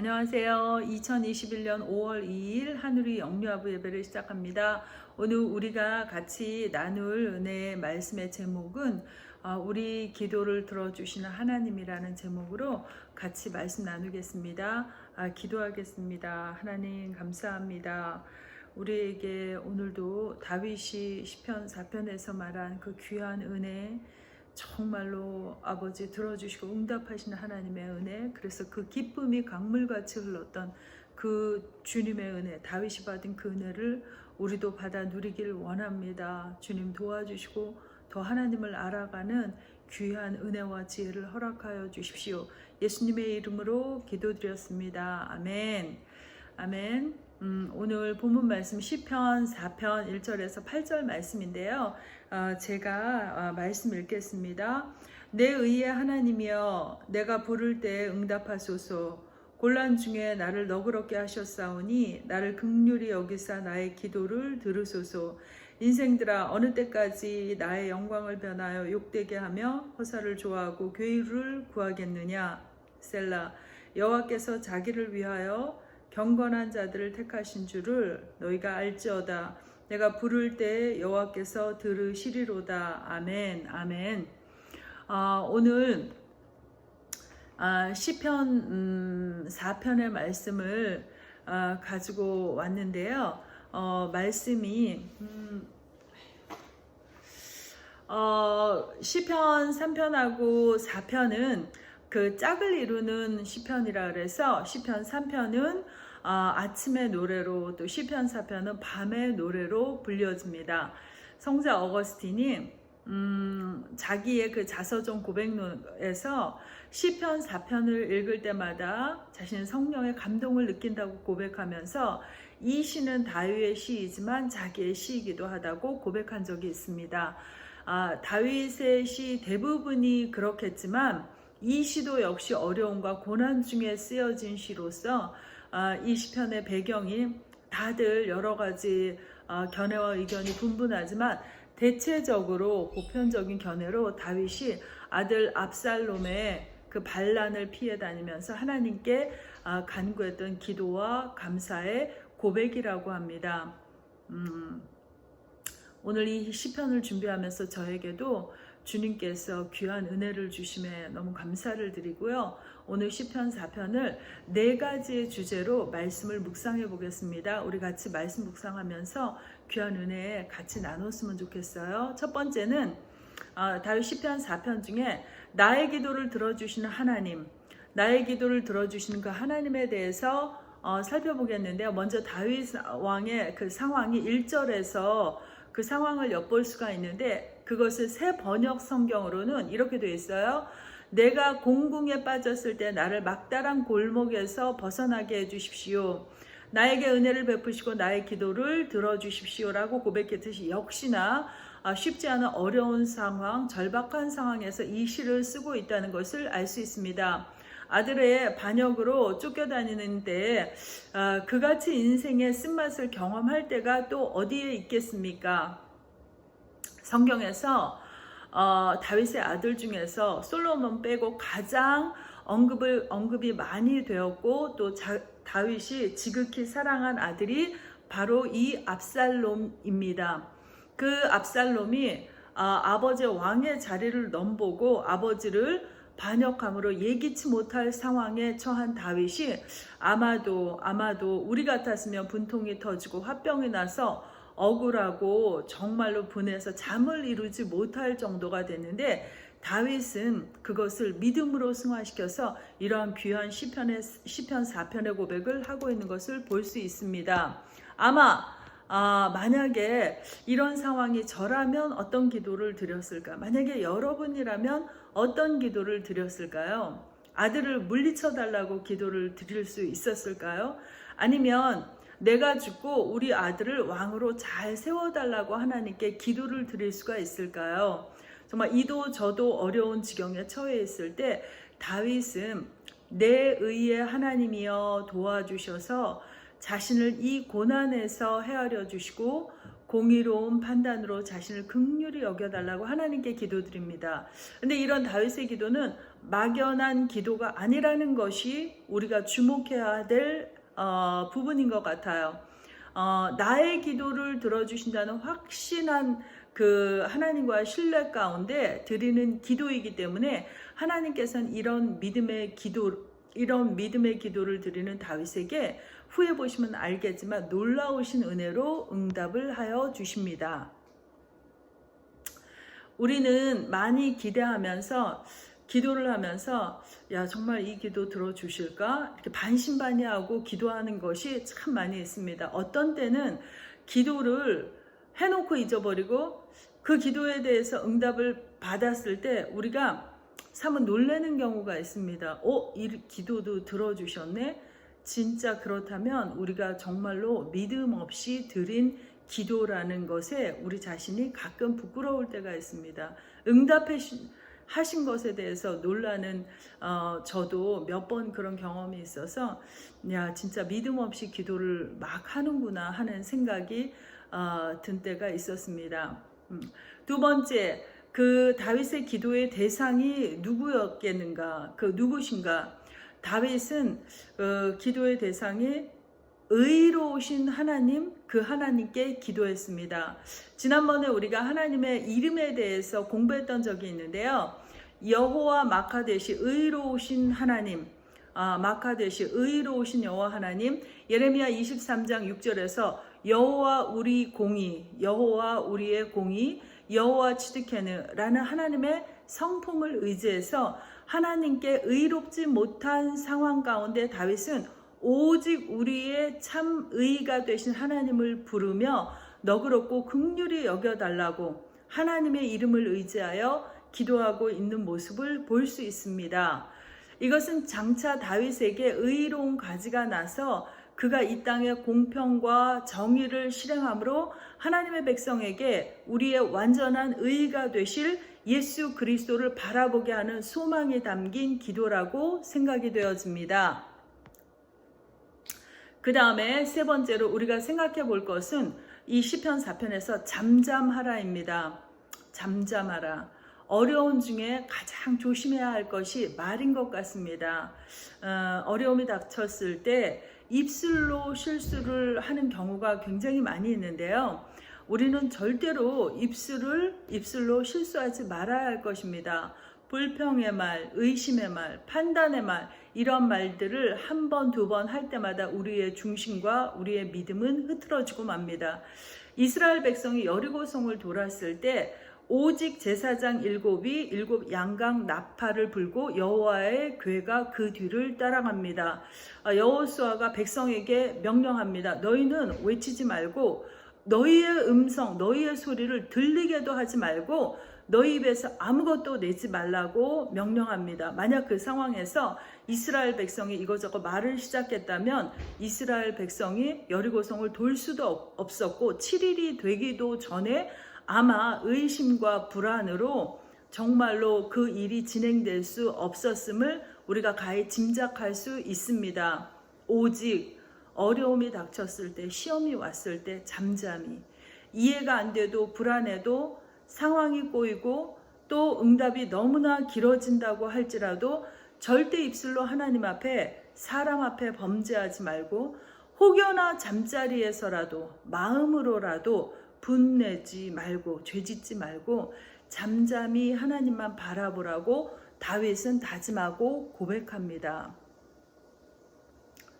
안녕하세요. 2021년 5월 2일 하늘이 영유아부 예배를 시작합니다. 오늘 우리가 같이 나눌 은혜의 말씀의 제목은 어, 우리 기도를 들어주시는 하나님이라는 제목으로 같이 말씀 나누겠습니다. 아, 기도하겠습니다. 하나님 감사합니다. 우리에게 오늘도 다윗이 시편 4편에서 말한 그 귀한 은혜 정말로 아버지 들어주시고 응답하시는 하나님의 은혜 그래서 그 기쁨이 강물같이 흘렀던 그 주님의 은혜 다윗이 받은 그 은혜를 우리도 받아 누리길 원합니다. 주님 도와주시고 더 하나님을 알아가는 귀한 은혜와 지혜를 허락하여 주십시오. 예수님의 이름으로 기도드렸습니다. 아멘. 아멘 음, 오늘 본문 말씀 시편 4편 1절에서 8절 말씀인데요. 어, 제가 어, 말씀 읽겠습니다. 내 의의 하나님이여 내가 부를 때 응답하소서 곤란 중에 나를 너그럽게 하셨사오니 나를 극률이 여기사 나의 기도를 들으소서 인생들아 어느 때까지 나의 영광을 변하여 욕되게 하며 허사를 좋아하고 괴유를 구하겠느냐 셀라 여호와께서 자기를 위하여 경건한 자들을 택하신 줄을 너희가 알지어다. 내가 부를 때 여호와께서 들으시리로다. 아멘. 아멘. 아, 오늘 아, 시편 음, 4편의 말씀을 아, 가지고 왔는데요. 어, 말씀이 음, 어, 시편 3편하고 4편은 그 짝을 이루는 시편이라 그래서 시편 3편은 어, 아침의 노래로 또 시편 4편은 밤의 노래로 불려집니다. 성자 어거스틴이 음, 자기의 그 자서전 고백론에서 시편 4편을 읽을 때마다 자신의 성령의 감동을 느낀다고 고백하면서 이 시는 다윗의 시이지만 자기의 시이기도 하다고 고백한 적이 있습니다. 아, 다윗의 시 대부분이 그렇겠지만 이 시도 역시 어려움과 고난 중에 쓰여진 시로서 아, 이 시편의 배경이 다들 여러 가지 아, 견해와 의견이 분분하지만 대체적으로 보편적인 견해로 다윗이 아들 압살롬의 그 반란을 피해 다니면서 하나님께 아, 간구했던 기도와 감사의 고백이라고 합니다. 음, 오늘 이 시편을 준비하면서 저에게도 주님께서 귀한 은혜를 주심에 너무 감사를 드리고요. 오늘 시편 4편을 네 가지의 주제로 말씀을 묵상해 보겠습니다. 우리 같이 말씀 묵상하면서 귀한 은혜 같이 나눴으면 좋겠어요. 첫 번째는 아, 다윗 시편 4편 중에 나의 기도를 들어주시는 하나님, 나의 기도를 들어주시는 그 하나님에 대해서 어, 살펴보겠는데요. 먼저 다윗 왕의 그 상황이 1절에서 그 상황을 엿볼 수가 있는데 그것을 새 번역 성경으로는 이렇게 되어 있어요. 내가 공궁에 빠졌을 때 나를 막다란 골목에서 벗어나게 해주십시오. 나에게 은혜를 베푸시고 나의 기도를 들어주십시오라고 고백했듯이 역시나 아, 쉽지 않은 어려운 상황, 절박한 상황에서 이 시를 쓰고 있다는 것을 알 수 있습니다. 아들의 반역으로 쫓겨다니는데 아, 그같이 인생의 쓴맛을 경험할 때가 또 어디에 있겠습니까? 성경에서 어, 다윗의 아들 중에서 솔로몬 빼고 가장 언급을 언급이 많이 되었고 또 자, 다윗이 지극히 사랑한 아들이 바로 이 압살롬입니다. 그 압살롬이 아, 아버지의 왕의 자리를 넘보고 아버지를 반역함으로 예기치 못할 상황에 처한 다윗이 아마도 아마도 우리 같았으면 분통이 터지고 화병이 나서 억울하고 정말로 분해서 잠을 이루지 못할 정도가 됐는데 다윗은 그것을 믿음으로 승화시켜서 이러한 귀한 시편의 시편 4편의 고백을 하고 있는 것을 볼 수 있습니다. 아마 아, 만약에 이런 상황이 저라면 어떤 기도를 드렸을까? 만약에 여러분이라면 어떤 기도를 드렸을까요? 아들을 물리쳐 달라고 기도를 드릴 수 있었을까요? 아니면 내가 죽고 우리 아들을 왕으로 잘 세워달라고 하나님께 기도를 드릴 수가 있을까요? 정말 이도 저도 어려운 지경에 처해 있을 때 다윗은 내 의의 하나님이여 도와주셔서 자신을 이 고난에서 헤아려 주시고 공의로운 판단으로 자신을 극률히 여겨달라고 하나님께 기도드립니다. 근데 이런 다윗의 기도는 막연한 기도가 아니라는 것이 우리가 주목해야 될 어, 부분인 것 같아요. 어, 나의 기도를 들어주신다는 확신한 그 하나님과의 신뢰 가운데 드리는 기도이기 때문에 하나님께서는 이런 믿음의 기도 이런 믿음의 기도를 드리는 다윗에게 후에 보시면 알겠지만 놀라우신 은혜로 응답을 하여 주십니다. 우리는 많이 기대하면서 기도를 하면서 야 정말 이 기도 들어주실까 이렇게 반신반의하고 기도하는 것이 참 많이 있습니다. 어떤 때는 기도를 해놓고 잊어버리고 그 기도에 대해서 응답을 받았을 때 우리가 사뭇 놀라는 경우가 있습니다. 어, 이 기도도 들어주셨네? 진짜 그렇다면 우리가 정말로 믿음 없이 드린 기도라는 것에 우리 자신이 가끔 부끄러울 때가 있습니다. 응답해 하신 것에 대해서 놀라는 어, 저도 몇 번 그런 경험이 있어서 야 진짜 믿음 없이 기도를 막 하는구나 하는 생각이 어, 든 때가 있었습니다. 음. 두 번째 그 다윗의 기도의 대상이 누구였겠는가? 그 누구신가? 다윗은 그 기도의 대상이 의로우신 하나님, 그 하나님께 기도했습니다. 지난번에 우리가 하나님의 이름에 대해서 공부했던 적이 있는데요. 여호와 마카데시 의로우신 하나님, 아, 마카데시 의로우신 여호와 하나님, 예레미야 23장 6절에서 여호와 우리 공의, 여호와 우리의 공의, 여호와 치드케느라는 하나님의 성품을 의지해서 하나님께 의롭지 못한 상황 가운데 다윗은 오직 우리의 참 의가 되신 하나님을 부르며 너그럽고 극률히 여겨달라고 하나님의 이름을 의지하여 기도하고 있는 모습을 볼 수 있습니다. 이것은 장차 다윗에게 의로운 가지가 나서 그가 이 땅에 공평과 정의를 실행함으로 하나님의 백성에게 우리의 완전한 의가 되실 예수 그리스도를 바라보게 하는 소망이 담긴 기도라고 생각이 되어집니다. 그 다음에 세 번째로 우리가 생각해 볼 것은 이 시편 4편에서 잠잠하라입니다. 잠잠하라. 어려운 중에 가장 조심해야 할 것이 말인 것 같습니다. 어, 어려움이 닥쳤을 때 입술로 실수를 하는 경우가 굉장히 많이 있는데요. 우리는 절대로 입술을 입술로 실수하지 말아야 할 것입니다. 불평의 말, 의심의 말, 판단의 말, 이런 말들을 한 번, 두 번 할 때마다 우리의 중심과 우리의 믿음은 흐트러지고 맙니다. 이스라엘 백성이 여리고성을 돌았을 때 오직 제사장 일곱이 일곱 양강 나팔을 불고 여호와의 괴가 그 뒤를 따라갑니다. 아, 여호수아가 백성에게 명령합니다. 너희는 외치지 말고 너희의 음성, 너희의 소리를 들리게도 하지 말고 너희 입에서 아무것도 내지 말라고 명령합니다. 만약 그 상황에서 이스라엘 백성이 이거저거 말을 시작했다면 이스라엘 백성이 여리고성을 돌 수도 없었고 7일이 되기도 전에 아마 의심과 불안으로 정말로 그 일이 진행될 수 없었음을 우리가 가히 짐작할 수 있습니다. 오직 어려움이 닥쳤을 때, 시험이 왔을 때 잠잠히 이해가 안 돼도 불안해도 상황이 꼬이고 또 응답이 너무나 길어진다고 할지라도 절대 입술로 하나님 앞에 사람 앞에 범죄하지 말고 혹여나 잠자리에서라도 마음으로라도 분내지 말고 죄짓지 말고 잠잠히 하나님만 바라보라고 다윗은 다짐하고 고백합니다.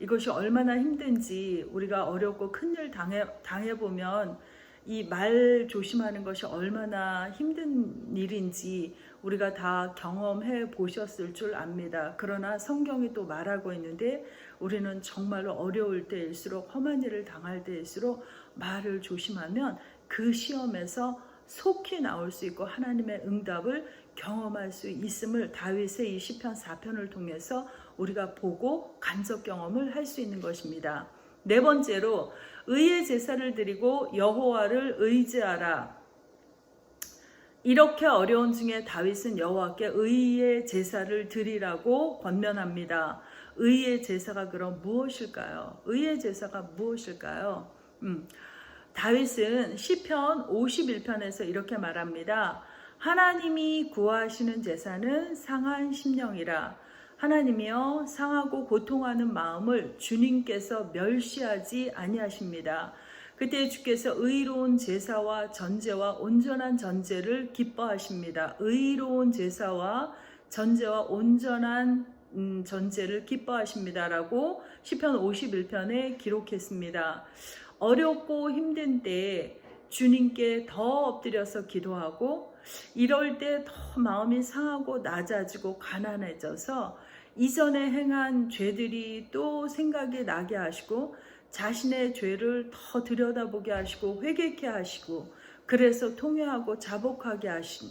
이것이 얼마나 힘든지 우리가 어렵고 큰일 당해, 당해 보면 이 말 조심하는 것이 얼마나 힘든 일인지 우리가 다 경험해 보셨을 줄 압니다. 그러나 성경이 또 말하고 있는데 우리는 정말로 어려울 때일수록 험한 일을 당할 때일수록 말을 조심하면 그 시험에서 속히 나올 수 있고 하나님의 응답을 경험할 수 있음을 다윗의 이 시편 4편을 통해서 우리가 보고 간접 경험을 할 수 있는 것입니다. 네 번째로 의의 제사를 드리고 여호와를 의지하라. 이렇게 어려운 중에 다윗은 여호와께 의의 제사를 드리라고 권면합니다. 의의 제사가 그럼 무엇일까요? 의의 제사가 무엇일까요? 음, 다윗은 시편 51편에서 이렇게 말합니다. 하나님이 구하시는 제사는 상한 심령이라. 하나님이여 상하고 고통하는 마음을 주님께서 멸시하지 아니하십니다. 그때 주께서 의로운 제사와 전제와 온전한 전제를 기뻐하십니다. 의로운 제사와 전제와 온전한 음, 전제를 기뻐하십니다라고 시편 51편에 기록했습니다. 어렵고 힘든 때 주님께 더 엎드려서 기도하고 이럴 때 더 마음이 상하고 낮아지고 가난해져서 이전에 행한 죄들이 또 생각이 나게 하시고 자신의 죄를 더 들여다보게 하시고 회개케 하시고 그래서 통회하고 자복하게 하신.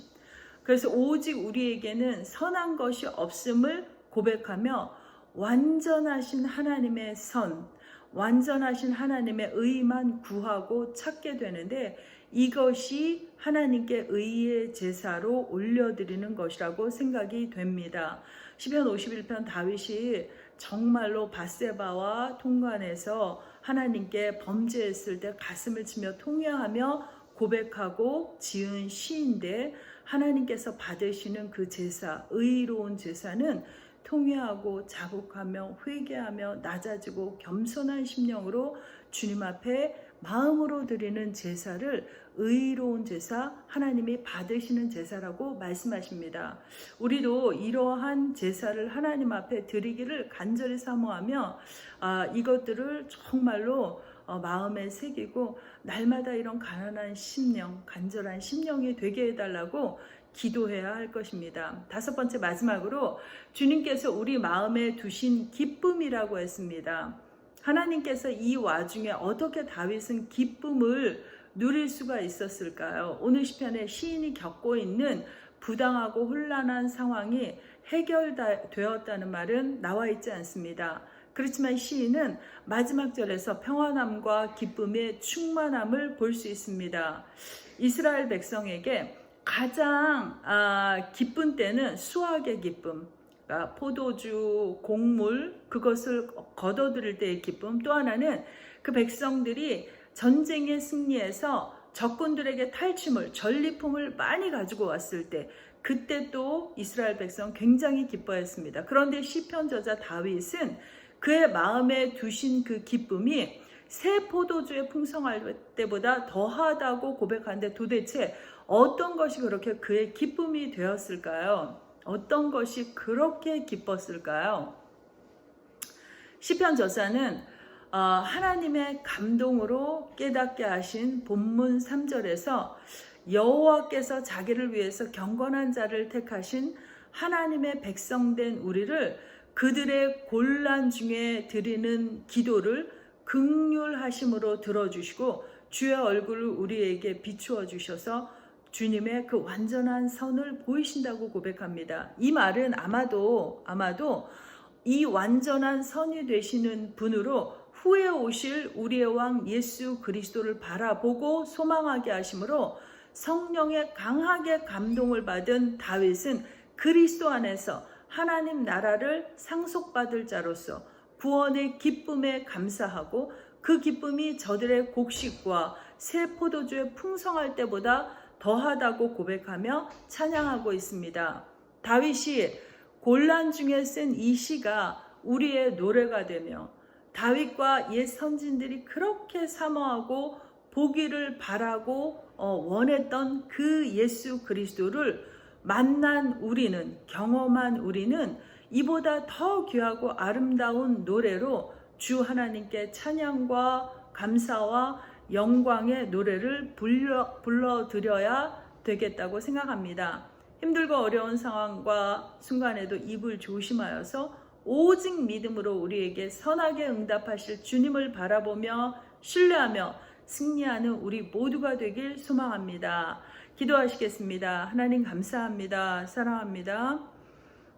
그래서 오직 우리에게는 선한 것이 없음을 고백하며 완전하신 하나님의 선, 완전하신 하나님의 의만 구하고 찾게 되는데 이것이 하나님께 의의 제사로 올려드리는 것이라고 생각이 됩니다. 시편 51편 다윗이 정말로 바세바와 통관해서 하나님께 범죄했을 때 가슴을 치며 통회하며 고백하고 지은 시인데 하나님께서 받으시는 그 제사, 의로운 제사는 통회하고 자복하며 회개하며 낮아지고 겸손한 심령으로 주님 앞에 마음으로 드리는 제사를 의로운 제사, 하나님이 받으시는 제사라고 말씀하십니다. 우리도 이러한 제사를 하나님 앞에 드리기를 간절히 사모하며 아, 이것들을 정말로 어, 마음에 새기고 날마다 이런 가난한 심령, 간절한 심령이 되게 해달라고 기도해야 할 것입니다. 다섯 번째 마지막으로 주님께서 우리 마음에 두신 기쁨이라고 했습니다. 하나님께서 이 와중에 어떻게 다윗은 기쁨을 누릴 수가 있었을까요? 오늘 시편에 시인이 겪고 있는 부당하고 혼란한 상황이 해결되었다는 말은 나와 있지 않습니다. 그렇지만 시인은 마지막 절에서 평안함과 기쁨의 충만함을 볼 수 있습니다. 이스라엘 백성에게 가장 아, 기쁜 때는 수확의 기쁨, 그러니까 포도주, 곡물 그것을 거둬들일 때의 기쁨. 또 하나는 그 백성들이 전쟁에 승리해서 적군들에게 탈취물, 전리품을 많이 가지고 왔을 때 그때 또 이스라엘 백성 굉장히 기뻐했습니다. 그런데 시편 저자 다윗은 그의 마음에 두신 그 기쁨이 새 포도주의 풍성할 때보다 더하다고 고백하는데 도대체 어떤 것이 그렇게 그의 기쁨이 되었을까요? 어떤 것이 그렇게 기뻤을까요? 시편 저자는 어, 하나님의 감동으로 깨닫게 하신 본문 3절에서 여호와께서 자기를 위해서 경건한 자를 택하신 하나님의 백성된 우리를 그들의 곤란 중에 드리는 기도를 극률하심으로 들어주시고 주의 얼굴을 우리에게 비추어 주셔서 주님의 그 완전한 선을 보이신다고 고백합니다. 이 말은 아마도 아마도 이 완전한 선이 되시는 분으로 후에 오실 우리의 왕 예수 그리스도를 바라보고 소망하게 하심으로 성령의 강하게 감동을 받은 다윗은 그리스도 안에서 하나님 나라를 상속받을 자로서 구원의 기쁨에 감사하고 그 기쁨이 저들의 곡식과 새 포도주에 풍성할 때보다 더하다고 고백하며 찬양하고 있습니다. 다윗이 곤란 중에 쓴 이 시가 우리의 노래가 되며 다윗과 옛 선진들이 그렇게 사모하고 보기를 바라고 어, 원했던 그 예수 그리스도를 만난 우리는 경험한 우리는 이보다 더 귀하고 아름다운 노래로 주 하나님께 찬양과 감사와 영광의 노래를 불러, 불러드려야 되겠다고 생각합니다. 힘들고 어려운 상황과 순간에도 입을 조심하여서 오직 믿음으로 우리에게 선하게 응답하실 주님을 바라보며 신뢰하며 승리하는 우리 모두가 되길 소망합니다. 기도하시겠습니다. 하나님 감사합니다. 사랑합니다.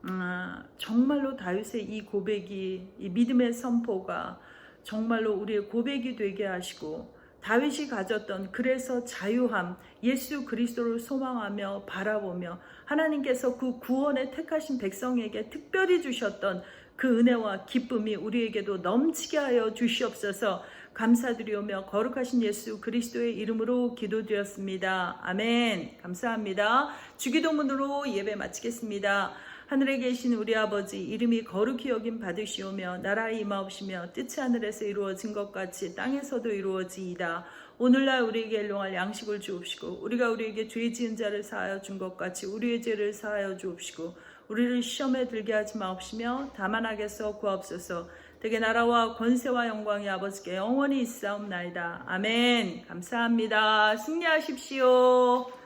음, 정말로 다윗의 이 고백이 이 믿음의 선포가 정말로 우리의 고백이 되게 하시고 다윗이 가졌던 그래서 자유함 예수 그리스도를 소망하며 바라보며 하나님께서 그 구원에 택하신 백성에게 특별히 주셨던 그 은혜와 기쁨이 우리에게도 넘치게 하여 주시옵소서 감사드리오며 거룩하신 예수 그리스도의 이름으로 기도드렸습니다. 아멘. 감사합니다. 주기도문으로 예배 마치겠습니다. 하늘에 계신 우리 아버지 이름이 거룩히 여김 받으시오며 나라의 임하옵시며 뜻이 하늘에서 이루어진 것 같이 땅에서도 이루어지이다. 오늘날 우리에게 일용할 양식을 주옵시고 우리가 우리에게 죄 지은 자를 사하여 준 것 같이 우리의 죄를 사하여 주옵시고 우리를 시험에 들게 하지 마옵시며 다만 하게서 구하옵소서 되게 나라와 권세와 영광이 아버지께 영원히 있사옵나이다. 아멘. 감사합니다. 승리하십시오.